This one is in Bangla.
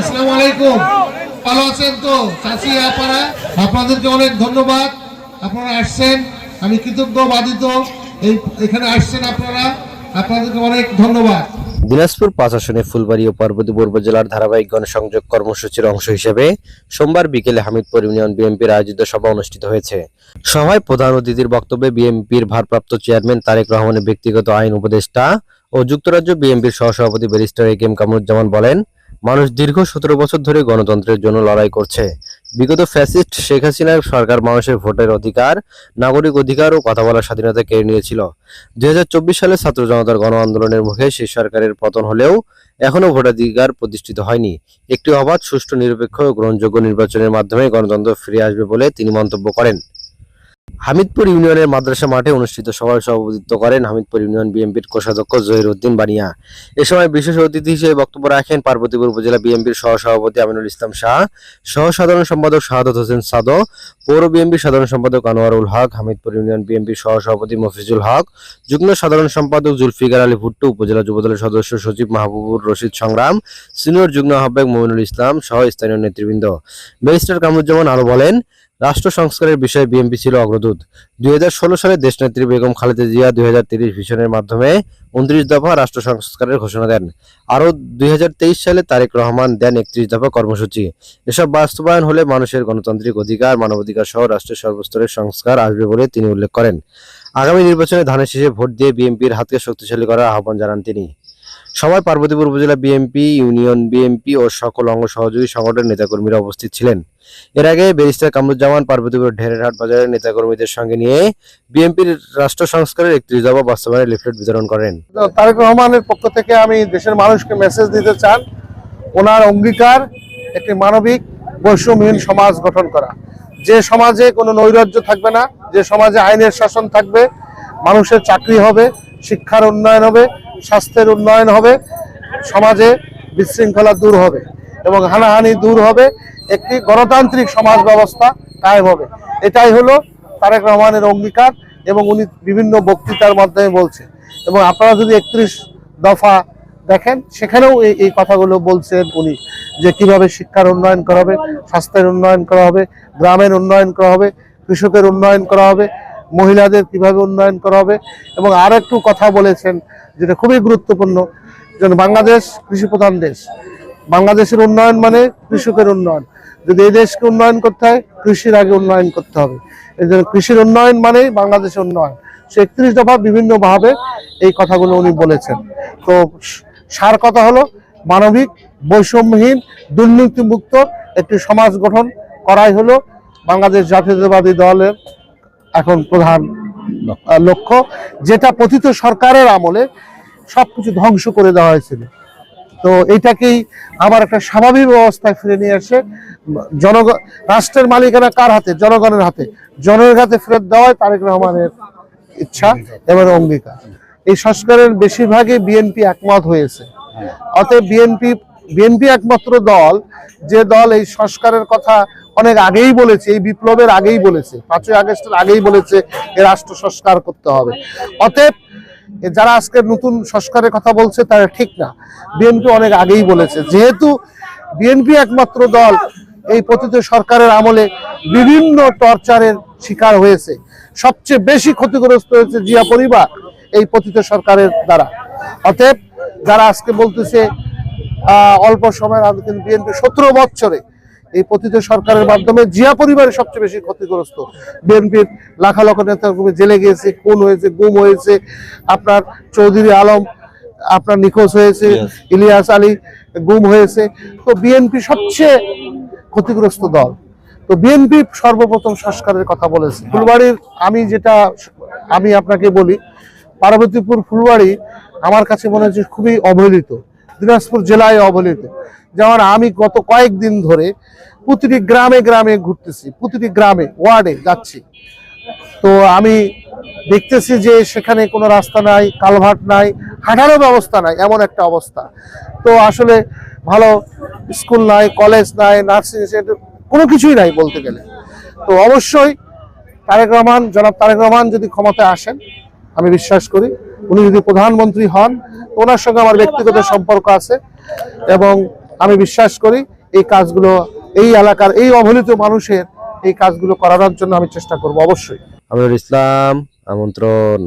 আসসালামু আলাইকুম। ভালো আছেন তো? আপারা আপনাদেরকে অনেক ধন্যবাদ। আপনারা আসছেন। আমি কৃতজ্ঞ এই, এখানে আসছেন আপনারা। আপনাদেরকে অনেক ধন্যবাদ। দিনাজপুর পাঁচ আসনে ফুলবাড়ি ও পার্বতীপুর উপজেলার ধারাবাহিক গণসংযোগ কর্মসূচির অংশ হিসেবে সোমবার বিকেলে হামিদপুর ইউনিয়ন বিএনপির আয়োজিত সভা অনুষ্ঠিত হয়েছে। সভায় প্রধান অতিথির বক্তব্যে বিএনপির ভারপ্রাপ্ত চেয়ারম্যান তারেক রহমানের ব্যক্তিগত আইন উপদেষ্টা ও যুক্তরাজ্য বিএনপির সহসভাপতি ব্যারিস্টার এ কেম কামরুজ্জামান বলেন মানুষ দীর্ঘ সতেরো বছর ধরে গণতন্ত্রের জন্য লড়াই করছে। বিগত ফ্যাসিস্ট শেখ হাসিনার সরকার মানুষের ভোটের অধিকার, নাগরিক অধিকার ও কথা বলার স্বাধীনতা কেড়ে নিয়েছিল। দুই হাজার চব্বিশ সালে ছাত্র জনতার গণ আন্দোলনের মুখে সেই সরকারের পতন হলেও এখনও ভোটাধিকার প্রতিষ্ঠিত হয়নি। একটি অবাধ, সুষ্ঠু, নিরপেক্ষ ও গ্রহণযোগ্য নির্বাচনের মাধ্যমে গণতন্ত্র ফিরে আসবে বলে তিনি মন্তব্য করেন। হামিদপুর ইউনিয়নের মাদ্রাসা মাঠে অনুষ্ঠিত সভায় সভাপতিত্ব করেন হামিদপুর ইউনিয়ন বিএনপির কোষাধ্যক্ষ জহির উদ্দিন বানিয়া। এ সময় বিশেষ অতিথি হিসেবে বক্তব্য রাখেন পার্বতীপুর উপজেলা বিএনপির সহসভাপতি আমিনুল ইসলাম শাহ সহ সাধারণ সম্পাদক শাহাদত হোসেন সাদো, পৌর বিএনপির সাধারণ সম্পাদক আনোয়ারুল হক, হামিদপুর ইউনিয়ন বিএনপির সহসভাপতি মফিজুল হক, যুগ্ম সাধারণ সম্পাদক জুলফিকার আলী ভুট্টু, উপজেলা যুবদলের সদস্য সচিব মাহবুবুর রশিদ সংগ্রাম, সিনিয়র যুগ্ম আহ্বায়ক মমিনুল ইসলাম সহ স্থানীয় নেতৃবৃন্দ। ব্যারিস্টার কামরুজ্জামান আরও বলেন রাষ্ট্র সংস্কারের বিষয়ে বিএনপি ছিল অগ্রদূত। দুই হাজার ষোলো সালে দেশনেত্রী বেগম খালেদা জিয়া দুই ভিশনের মাধ্যমে উনত্রিশ দফা রাষ্ট্র সংস্কারের ঘোষণা দেন। আরও দুই হাজার তেইশ সালে তারেক রহমান দেন একত্রিশ দফা কর্মসূচি। এসব বাস্তবায়ন হলে মানুষের গণতান্ত্রিক অধিকার মানবাধিকার সহ রাষ্ট্রের সর্বস্তরের সংস্কার আসবে বলে তিনি উল্লেখ করেন। আগামী নির্বাচনে ধানের শেষে ভোট দিয়ে বিএনপির হাতকে শক্তিশালী করার আহ্বান জানান তিনি। সভায় পার্বতীপুর উপজেলা বিএনপি ইউনিয়ন বিএনপি ও সকল অঙ্গ সহযোগী সংগঠনের নেতাকর্মীরা উপস্থিত ছিলেন। এর আগে ব্যারিস্টার কামরুজ্জামান পার্বতীপুর ঢেরেরহাট বাজারের নেতাকর্মীদের সঙ্গে নিয়ে বিএনপির রাষ্ট্র সংস্কারের একত্রিশ দফা বাস্তবায়নের লিফলেট বিতরণ করেন। তারেক রহমানের পক্ষ থেকে আমি দেশের মানুষকে মেসেজ দিতে চান, ওনার অঙ্গীকার একটি মানবিক বৈষম্যহীন সমাজ গঠন করা। যে সমাজে কোনো নৈরাজ্য থাকবে না, যে সমাজে আইনের শাসন থাকবে, মানুষের চাকরি হবে, শিক্ষার উন্নয়ন হবে স্বাস্থ্যের উন্নয়ন হবে, সমাজে বিশৃঙ্খলা দূর হবে এবং হানাহানি দূর হবে, একটি গণতান্ত্রিক সমাজ ব্যবস্থা কায়েম হবে। এটাই হলো তারেক রহমানের অঙ্গীকার এবং উনি বিভিন্ন বক্তৃতার মাধ্যমে বলছে এবং আপনারা যদি একত্রিশ দফা দেখেন, সেখানেও এই এই কথাগুলো বলছেন উনি, যে কীভাবে শিক্ষার উন্নয়ন করা হবে, স্বাস্থ্যের উন্নয়ন করা হবে, গ্রামের উন্নয়ন করা হবে, কৃষকের উন্নয়ন করা হবে, মহিলাদের কীভাবে উন্নয়ন করা হবে এবং আর একটু কথা বলেছেন যেটা খুবই গুরুত্বপূর্ণ। যেন বাংলাদেশ কৃষি প্রধান দেশ। বাংলাদেশের উন্নয়ন মানে কৃষকের উন্নয়ন। যদি এই দেশকে উন্নয়ন করতে হয়, কৃষির আগে উন্নয়ন করতে হবে। এই জন্য কৃষির উন্নয়ন মানেই বাংলাদেশের উন্নয়ন। সে একত্রিশ দফা বিভিন্নভাবে এই কথাগুলো উনি বলেছেন। তো সার কথা হলো, মানবিক, বৈষম্যহীন, দুর্নীতিমুক্ত একটি সমাজ গঠন করাই হলো বাংলাদেশ জাতীয়তাবাদী দলের এখন প্রধান লক্ষ্য যেটা পতিত সরকারের আমলে সবকিছু ধ্বংস করে দেওয়া হয়েছিল। তো এটাকেই আবার একটা স্বাভাবিক অবস্থায় ফিরে নিয়ে আসে জনগণ রাষ্ট্রের মালিকানা কার হাতে? জনগণের হাতে। জনগণের হাতে ফেরত দেওয়াই তারেক রহমানের ইচ্ছা এবং অঙ্গীকার। এই সংস্কারের বেশিরভাগই বিএনপি একমত হয়েছে। অতএব বিএনপি বিএনপি একমাত্র দল, যে দল এই সংস্কারের কথা অনেক আগেই বলেছে, এই বিপ্লবের আগেই বলেছে, পাঁচই আগস্টের আগেই বলেছে এ রাষ্ট্র সংস্কার করতে হবে। অতএব যারা আজকে নতুন সংস্কারের কথা বলছে, তারা ঠিক না। বিএনপি অনেক আগেই বলেছে। যেহেতু বিএনপি একমাত্র দল, এই পতিত সরকারের আমলে বিভিন্ন টর্চারের শিকার হয়েছে। সবচেয়ে বেশি ক্ষতিগ্রস্ত হয়েছে জিয়া পরিবার, এই পতিত সরকারের দ্বারা। অতএব, যারা আজকে বলতেছে অল্প সময়ের আগে কিন্তু বিএনপি সতেরো বছরে এই পতিত সরকারের মাধ্যমে জিয়া পরিবারের সবচেয়ে বেশি ক্ষতিগ্রস্ত। বিএনপির লাখা লক্ষ নেতা জেলে গিয়েছে খুন হয়েছে গুম হয়েছে আপনার চৌধুরী আলম আপনার নিখোঁজ হয়েছে ইলিয়াস আলী গুম হয়েছে। তো বিএনপি সবচেয়ে ক্ষতিগ্রস্ত দল। তো বিএনপি সর্বপ্রথম সংস্কারের কথা বলেছে। ফুলবাড়ির আমি যেটা আমি আপনাকে বলি পার্বতীপুর ফুলবাড়ি আমার কাছে মনে হচ্ছে খুবই অবহেলিত। দিনাজপুর জেলায় অবহেলিত যেমন আমি গত কয়েকদিন ধরে প্রতিটি গ্রামে গ্রামে ঘুরতেছি, প্রতিটি গ্রামে, ওয়ার্ডে যাচ্ছি। তো আমি দেখতেছি যে সেখানে কোনো রাস্তা নাই, কালভার্ট নাই, হাঁটারও ব্যবস্থা নাই, এমন একটা অবস্থা। তো আসলে ভালো স্কুল নাই, কলেজ নাই, নার্সিং কোনো কিছুই নাই বলতে গেলে। তো অবশ্যই তারেক রহমান, জনাব তারেক রহমান যদি ক্ষমতায় আসেন, আমি বিশ্বাস করি, উনি যদি প্রধানমন্ত্রী হন ওনার সঙ্গে আমার ব্যক্তিগত সম্পর্ক আছে এবং আমি বিশ্বাস করি এই কাজগুলো, এই এলাকার এই অবহেলিত মানুষের এই কাজগুলো করানোর জন্য আমি চেষ্টা করব, অবশ্যই। আমিনুল ইসলাম, আমন্ত্রণ।